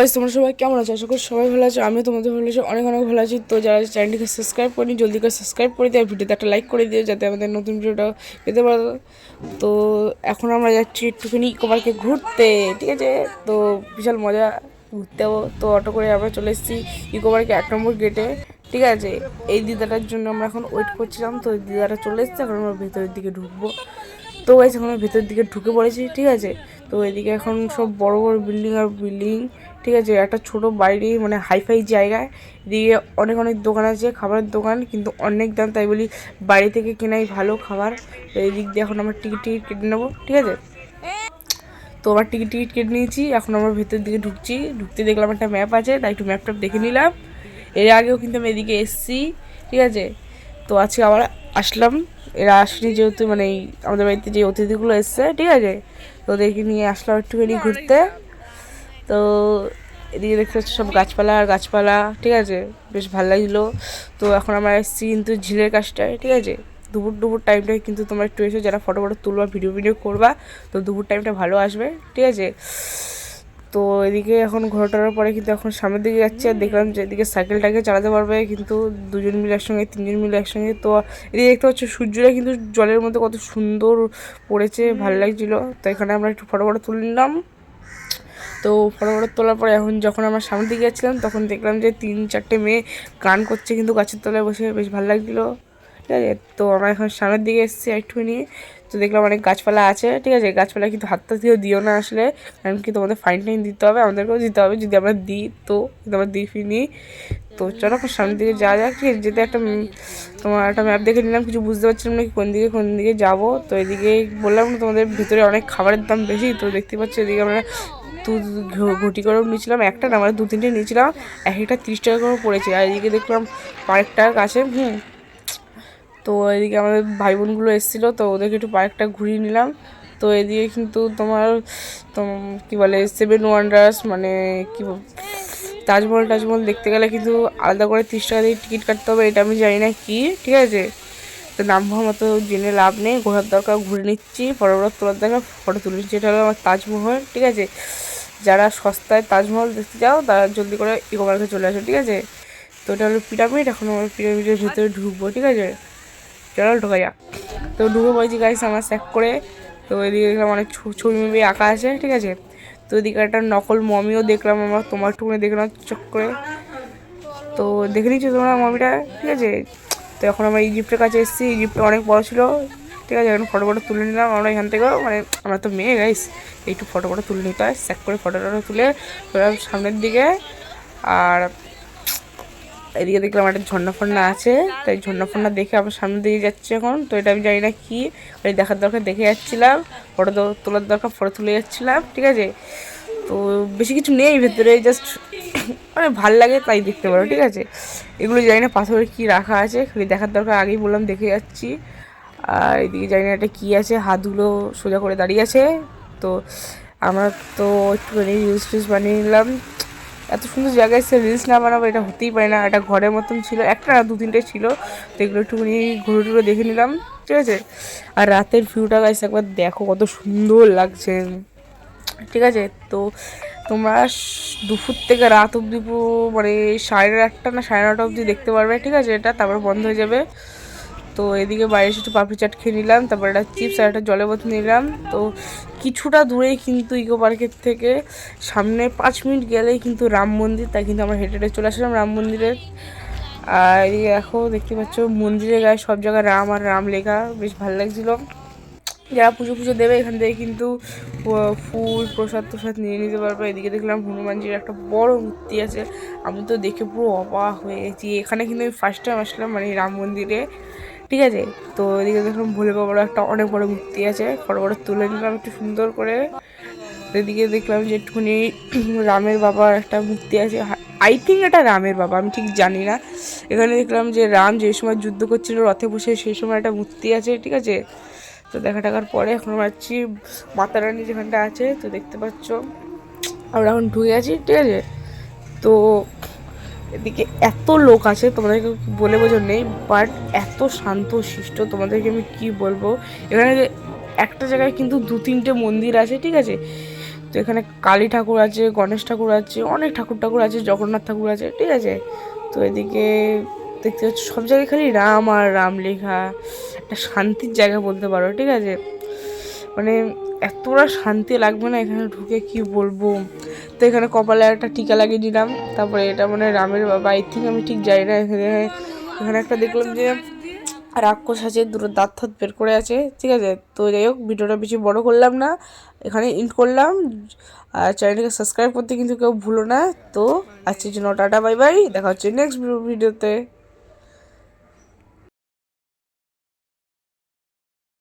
Guys তোমরা সবাই কেমন আছো? আশা করি সবাই ভালো আছো, আমিও তোমাদের ভালো আছি, অনেক অনেক ভালো আছি। তো যারা চ্যানেলটিকে সাবস্ক্রাইব করি জলদি করে সাবস্ক্রাইব করে দিও ভিডিওতে একটা লাইক করে দিও, যাতে আমাদের নতুন ভিডিওটা পেতে পারো। তো এখন আমরা যাচ্ছি একটুখানি ইকো পার্কে ঘুরতে, ঠিক আছে? তো বিশাল মজা, ঘুরতে যাব। তো অটো করে আমরা চলে এসেছি ইকো পার্কে এক নম্বর গেটে ঠিক আছে? এই দিদাটার জন্য আমরা এখন ওয়েট করছিলাম, তো দিদাটা চলে এসেছে, এখন আমরা ভেতরের দিকে ঢুকবো। তো গাইছে এখন ভেতরের দিকে ঢুকে পড়েছি, ঠিক আছে? তো এদিকে এখন সব বড় বড় বিল্ডিং আর বিল্ডিং ঠিক আছে? একটা ছোট বাইরে মানে হাইফাই জায়গায়। এদিকে অনেক অনেক দোকান আছে, খাবারের দোকান, কিন্তু অনেক দাম, তাই বলি বাইরে থেকে কেনাই ভালো খাবার। তো এই দিক দিয়ে এখন আমরা টিকিট টিকিট কেটে নেব, ঠিক আছে? তো আবার টিকিট টিকিট কেটে নিয়েছি, এখন আমরা ভেতরের দিকে ঢুকছি। ঢুকতে দেখলাম একটা ম্যাপ আছে, তাই একটু ম্যাপ ট্যাপ দেখে নিলাম। এর আগেও কিন্তু আমি এদিকে এসছি, ঠিক আছে? তো আজকে আবার আসলাম। এরা আসেনি যেহেতু মানে আমাদের বাড়িতে যে অতিথিগুলো এসছে, ঠিক আছে? তো ওদেরকে নিয়ে আসলাম একটুখানি ঘুরতে। তো এদিকে দেখতে পাচ্ছি সব গাছপালা আর গাছপালা, ঠিক আছে? বেশ ভালো লাগছিল তো এখন আমরা এসেছি কিন্তু ঝিলের কাছটায়, ঠিক আছে? দুপুর দুপুর টাইমটায় কিন্তু তোমরা একটু এসে, যারা ফটো ফটো তুলবা ভিডিও ভিডিও করবা, তো দুপুর টাইমটা ভালো আসবে, ঠিক আছে? তো এদিকে এখন ঘোরাটার পরে কিন্তু এখন সামনের দিকে যাচ্ছে আর দেখলাম যে এদিকে সাইকেলটাকে চালাতে পারবে কিন্তু দুজন মিলে একসঙ্গে তিনজন মিলে একসঙ্গে। তো এদিকে দেখতে পাচ্ছ সূর্যটা কিন্তু জলের মধ্যে কত সুন্দর পড়েছে ভালো লাগছিল। তো এখানে আমরা একটু ফটো ফটো তুলে নিলাম। তো ফটো ফটো তোলার পরে এখন যখন আমরা সামনের দিকে যাচ্ছিলাম তখন দেখলাম যে তিন চারটে মেয়ে গান করছে কিন্তু গাছের তলায় বসে বেশ ভালো লাগছিল। ঠিক আছে? তো আমরা এখন সামনের দিকে এসেছি একটুখানি। তো দেখলাম অনেক গাছপালা আছে, ঠিক আছে? গাছপালা কিন্তু হাতটা দিয়েও দিও না আসলে। কারণ কি তোমাদের ফাইন টাইন দিতে হবে, আমাদেরকেও দিতে হবে। যদি আমরা দিই তো, কিন্তু আমরা দিই ফিনি তো চলো এখন সামনের দিকে যাওয়া যাক, ঠিক আছে? যেতে একটা তোমার একটা ম্যাপ দেখে নিলাম, কিছু বুঝতে পারছিলাম না কোন দিকে কোন দিকে যাব। তো এদিকে বললাম না তোমাদের ভিতরে অনেক খাবারের দাম বেশি, তো দেখতে পাচ্ছি এদিকে আমরা দু ঘটি করেও নিয়েছিলাম। একটা না আমরা দু, তিনটে নিয়েছিলাম। এক একটা তিরিশ টাকা করে পড়েছে। আর এদিকে দেখলাম পার্কটার কাছে, হুম তো এদিকে আমাদের ভাই বোনগুলো এসেছিল, তো ওদেরকে একটু পার্কটা ঘুরিয়ে নিলাম। তো এদিকে কিন্তু তোমার, তোম, কী বলে সেভেন ওয়ান্ডার্স মানে কী তাজমহল টাজমহল দেখতে গেলে কিন্তু আলাদা করে তিরিশ টাকা দিয়ে টিকিট কাটতে হবে, এটা আমি জানি না কি, ঠিক আছে? তো নাম মতো জেনে লাভ নেই, ঘোরার দরকার, ঘুরে নিচ্ছি, ফটো ফটো তোলার দরকার, ফটো তুলে নিচ্ছি, এটা হলো আমার তাজমহল, ঠিক আছে? যারা সস্তায় তাজমহল দেখতে যাও তারা জলদি করে ইকো পার্কে চলে আসো, ঠিক আছে? তো এটা হলো পিরামিড এখন আমরা পিরামিডের ভিতরে ঢুকবো, ঠিক আছে? চলো ঢোকা যাক। তো ঢুকে পড়েছি গাইস আমার স্যাক করে। তো এদিকে দেখলাম অনেক ছবি মুবি আঁকা আছে, ঠিক আছে? তো এদিকে একটা নকল মমিও দেখলাম আমরা, তোমার টুকুনে দেখলাম চক করে। তো দেখে নিচ্ছি তোমরা মমিটা ঠিক আছে? তো এখন আমরা ইজিপ্টের কাছে এসেছি। ইজিপ্টে অনেক বড় ছিল, ঠিক আছে? এখন ফটো ফটো তুলে নিলাম। আমরা এখান থেকেও মানে আমরা তো মেয়ে গাইস একটু ফটো ফটো তুলে নিতে হয় স্যাক করে ফটো টটো তুলে সামনের দিকে। আর এদিকে দেখলাম একটা ঝর্ণা ফন্না আছে, তাই ঝর্ণা ফন্না দেখে আমার সামনের দিকে যাচ্ছি এখন। তো এটা আমি জানি না কি, ওই দেখার দরকার দেখে যাচ্ছিলাম, ফটো তোলার দরকার, ফটো তুলে যাচ্ছিলাম, ঠিক আছে? তো বেশি কিছু নেই ভেতরে জাস্ট মানে ভালো লাগে তাই দেখতে পারো, ঠিক আছে? এগুলো জানি না পাথরে কী রাখা আছে, খালি দেখার দরকার, আগেই বললাম দেখে যাচ্ছি। আর এদিকে জানি না এটা কী আছে, হাতগুলো সোজা করে দাঁড়িয়ে আছে। তো আমরা তো একটুখানি রিলস টিলস বানিয়ে নিলাম। এত সুন্দর জায়গায় সে রিলস না বানাবো, এটা হতেই পারে না। এটা ঘরের মতন ছিল, একটা না দু তিনটে ছিল। তো এগুলো একটুখানি ঘুরে টুরে দেখে নিলাম, ঠিক আছে? আর রাতের ভিউটা গাইছে একবার দেখো কত সুন্দর লাগছে। ঠিক আছে? তো তোমরা দুপুর থেকে রাত অবধি মানে সাড়ে আটটা না সাড়ে নটা অবধি দেখতে পারবে, ঠিক আছে? এটা তারপর বন্ধ হয়ে যাবে। তো এদিকে বাইরে একটু পাপড়ি চাট খেয়ে নিলাম, তারপর একটা চিপস আর একটা জলের বোতল নিলাম। তো কিছুটা দূরেই কিন্তু ইকো পার্কের থেকে, সামনে পাঁচ মিনিট গেলেই কিন্তু রাম মন্দির, তাই কিন্তু আমরা হেঁটে হেঁটে চলে আসলাম রাম মন্দিরে আর দেখো, দেখতে পাচ্ছ মন্দিরের গায়ে সব জায়গায় রাম আর রাম লেখা, বেশ ভালো লাগছিল। যারা পুজো পুজো দেবে, এখান থেকে কিন্তু ফুল প্রসাদ প্রসাদ নিয়ে নিতে পারবে। এদিকে দেখলাম হনুমানজির একটা বড় মূর্তি আছে। আমি তো দেখে পুরো অবাক হয়ে গেছি। এখানে কিন্তু আমি ফার্স্ট টাইম আসলাম মানে রাম মন্দিরে। ঠিক আছে? তো এদিকে দেখলাম ভোলে বাবার একটা অনেক বড় মূর্তি আছে। বড় বড় তুলে নিলাম একটু সুন্দর করে। এদিকে দেখলাম যে একটুখানি রামের বাবার একটা মূর্তি আছে। আই থিঙ্ক এটা রামের বাবা, আমি ঠিক জানি না। এখানে দেখলাম যে রাম যে সময় যুদ্ধ করছিল, রথে বসে সেই সময় একটা মূর্তি আছে, ঠিক আছে? তো দেখা টাকার পরে এখন যাচ্ছি মাতা রানী যেখানটা আছে, তো দেখতে পাচ্ছ। আমরা এখন ঢুকে আছি, ঠিক আছে? তো এদিকে এত লোক আছে, তোমাদেরকে বলে বোঝো নেই বাট এত শান্ত, শিষ্ট, তোমাদেরকে আমি কি বলব? এখানে একটা জায়গায় কিন্তু দু তিনটে মন্দির আছে, ঠিক আছে? তো এখানে কালী ঠাকুর আছে, গণেশ ঠাকুর আছে, অনেক ঠাকুর ঠাকুর আছে, জগন্নাথ ঠাকুর আছে, ঠিক আছে? তো এদিকে দেখতে পাচ্ছ সব জায়গায় খালি রাম আর রাম লেখা একটা শান্তির জায়গা বলতে পারো, ঠিক আছে? মানে এতটা শান্তি লাগবে না এখানে ঢুকে কি বলব? তো এখানে কপালে একটা টিকা লাগিয়ে দিলাম। তারপরে এটা মানে রামের আই থিঙ্ক আমি ঠিক যাই না। এখানে এখানে একটা দেখলাম যে রাক্ষস আছে, দুটো দাঁত থাত বের করে আছে। ঠিক আছে? তো যাই হোক, ভিডিওটা বেশি বড় করলাম না। এখানে ইন্ড করলাম। আর চ্যানেলটাকে সাবস্ক্রাইব করতে কিন্তু কেউ ভুলো না। তো আজকের জন্য টাটা বাই বাই দেখা হচ্ছে নেক্সট ভিডিওতে